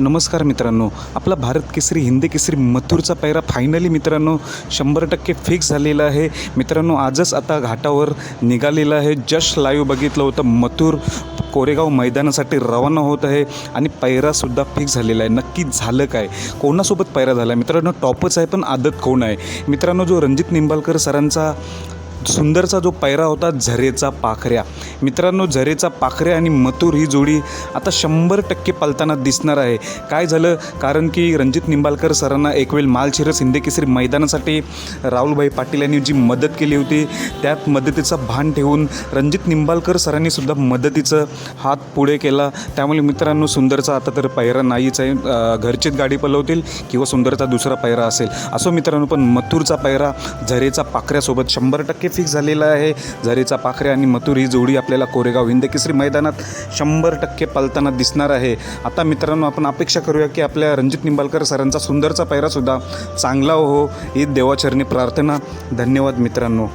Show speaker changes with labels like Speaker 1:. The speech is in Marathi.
Speaker 1: नमस्कार मित्रांनो. आपला भारत केसरी हिंदी केसरी मथुरचा पैरा फायनली मित्रांनो शंभर टक्के फिक्स झालेला आहे. मित्रांनो आजच आता घाटावर निघालेला आहे. जस्ट लाईव्ह बघितलं होतं मथुर कोरेगाव मैदानासाठी रवाना होत आहे आणि पैरासुद्धा फिक्स झालेला आहे. नक्की झालं काय? कोणासोबत पैरा झाला? आहे मित्रांनो टॉपच आहे पण आदत कोण आहे? मित्रांनो जो रणजित निंबाळकर सरांचा सुंदरचा जो पैरा होता झरेचा पाखऱ्या. मित्रांनो झरेचा पाखऱ्या आणि मथुर ही जोडी आता शंभर टक्के पलताना दिसणार आहे. काय झालं? कारण की रणजित निंबाळकर सरांना एक वेळ मालशिरस हिंदी केसरी मैदानासाठी राहुलभाई पाटील यांनी जी मदत केली होती त्यात मदतीचा भान ठेवून रणजित निंबाळकर सरांनी सुद्धा मदतीचं हात पुढे केला. त्यामुळे मित्रांनो सुंदरचा आता तर पैरा नाहीच आहे. घरचीच गाडी पलवतील किंवा सुंदरचा दुसरा पैरा असेल. असो मित्रांनो पण मथुरचा पैरा झरेचा पाखऱ्यासोबत शंभर टक्के फिक्स झालेला आहे. झरेचा पाखरे आणि मथुर ही जोडी आपल्याला कोरेगाव हिंदकेसरी मैदानात शंभर टक्के पलताना दिसणार आहे. आता मित्रांनो आपण अपेक्षा करूया की आपल्या रणजित निंबाळकर सरांचा सुंदरचा पायरासुद्धा चांगला हो. ही देवाचरणी प्रार्थना. धन्यवाद मित्रांनो.